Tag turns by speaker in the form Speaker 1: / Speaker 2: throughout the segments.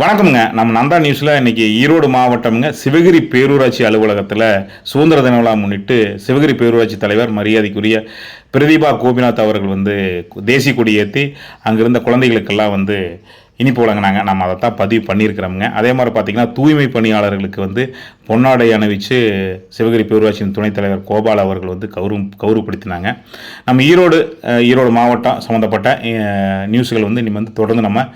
Speaker 1: வணக்கம்ங்க. நம்ம நந்தா நியூஸில் இன்னைக்கு ஈரோடு மாவட்டம்ங்க சிவகிரி பேரூராட்சி அலுவலகத்தில் சுதந்திர தின விழா முன்னிட்டு சிவகிரி பேரூராட்சி தலைவர் மரியாதைக்குரிய பிரதீபா கோபிநாத் அவர்கள் வந்து தேசிய கொடி ஏற்றி அங்கிருந்த குழந்தைகளுக்கெல்லாம் வந்து இனிப்பு வழங்கினாங்க. நம்ம அதை தான் பதிவு பண்ணியிருக்கிறோமுங்க. அதே மாதிரி பார்த்திங்கன்னா தூய்மை பணியாளர்களுக்கு வந்து பொன்னாடை அணிவிச்சு சிவகிரி பேரூராட்சியின் துணைத் தலைவர் கோபால் அவர்கள் வந்து கௌரவம் கௌரவப்படுத்தினாங்க. நம்ம ஈரோடு ஈரோடு மாவட்டம் சம்மந்தப்பட்ட நியூஸ்கள் வந்து இனி வந்து தொடர்ந்து நம்ம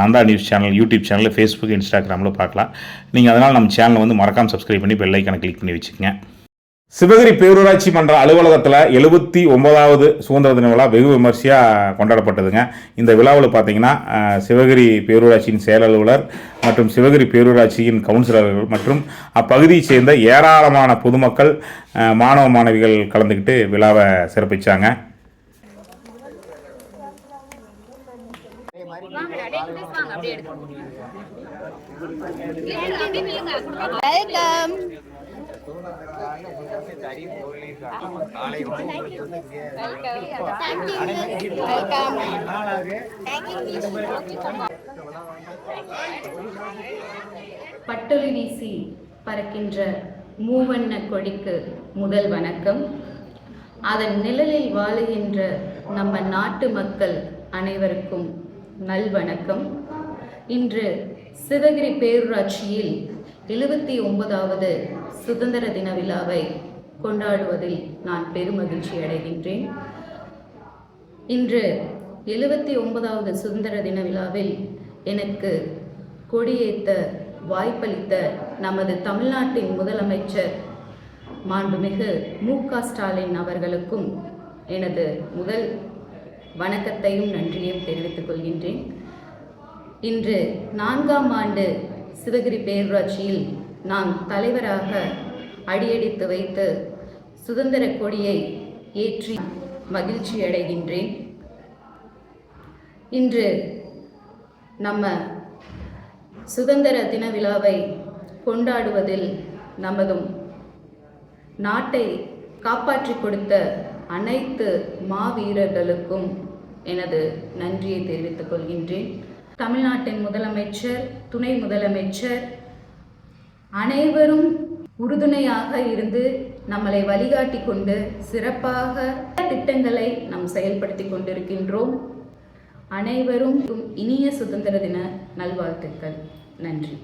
Speaker 1: Nanda news channel YouTube channel Facebook இன்ஸ்டாகிராமில் பார்க்கலாம். நீங்கள் அதனால் நம்ம சேனலை வந்து மறக்காம சப்ஸ்கிரைப் பண்ணி பெல் ஐக்கானை கிளிக் பண்ணி வச்சுக்கோங்க. சிவகிரி பேரூராட்சி மன்ற அலுவலகத்தில் எழுபத்தி ஒன்பதாவது சுதந்திர தின விழா வெகு விமர்சையாக கொண்டாடப்பட்டதுங்க. இந்த விழாவில் பார்த்தீங்கன்னா சிவகிரி பேரூராட்சியின் செயலலுவலர் மற்றும் சிவகிரி பேரூராட்சியின் கவுன்சிலர்கள் மற்றும் அப்பகுதியைச் சேர்ந்த ஏராளமான பொதுமக்கள் மாணவ மாணவிகள் கலந்துக்கிட்டு விழாவை சிறப்பிச்சாங்க.
Speaker 2: வெல்கம்
Speaker 3: பட்டொலி வீசி பறக்கின்ற மூவண்ண கொடிக்கு முதல் வணக்கம். அதன் நிழலில் வாழுகின்ற நம்ம நாட்டு மக்கள் அனைவருக்கும் நல்வணக்கம். இன்று சிவகிரி பேரூராட்சியில் எழுபத்தி ஒன்பதாவது சுதந்திர தின விழாவை கொண்டாடுவதில் நான் பெருமகிழ்ச்சி அடைகின்றேன். இன்று எழுபத்தி ஒன்பதாவது சுதந்திர தின விழாவில் எனக்கு கொடியேற்ற வாய்ப்பளித்த நமது தமிழ்நாட்டின் முதலமைச்சர் மாண்புமிகு மு க ஸ்டாலின் அவர்களுக்கும் எனது முதல் வணக்கத்தையும் நன்றியும் தெரிவித்துக் கொள்கின்றேன். இன்று நான்காம் ஆண்டு சிவகிரி பேரூராட்சியில் நான் தலைவராக அடியெடுத்து வைத்து சுதந்திர கொடியை ஏற்றி மகிழ்ச்சி அடைகின்றேன். இன்று நம்ம சுதந்திர தின விழாவை கொண்டாடுவதில் நமதும் நாட்டை காப்பாற்றிக் கொடுத்த அனைத்து மாவீரர்களுக்கும் எனது நன்றியை தெரிவித்துக் கொள்கின்றேன். தமிழ்நாட்டின் முதலமைச்சர் துணை முதலமைச்சர் அனைவரும் உறுதுணையாக இருந்து நம்மளை வழிகாட்டி கொண்டு சிறப்பாக திட்டங்களை நாம் செயல்படுத்தி கொண்டிருக்கின்றோம். அனைவரும் இனிய சுதந்திர தின நல்வாழ்த்துக்கள். நன்றி.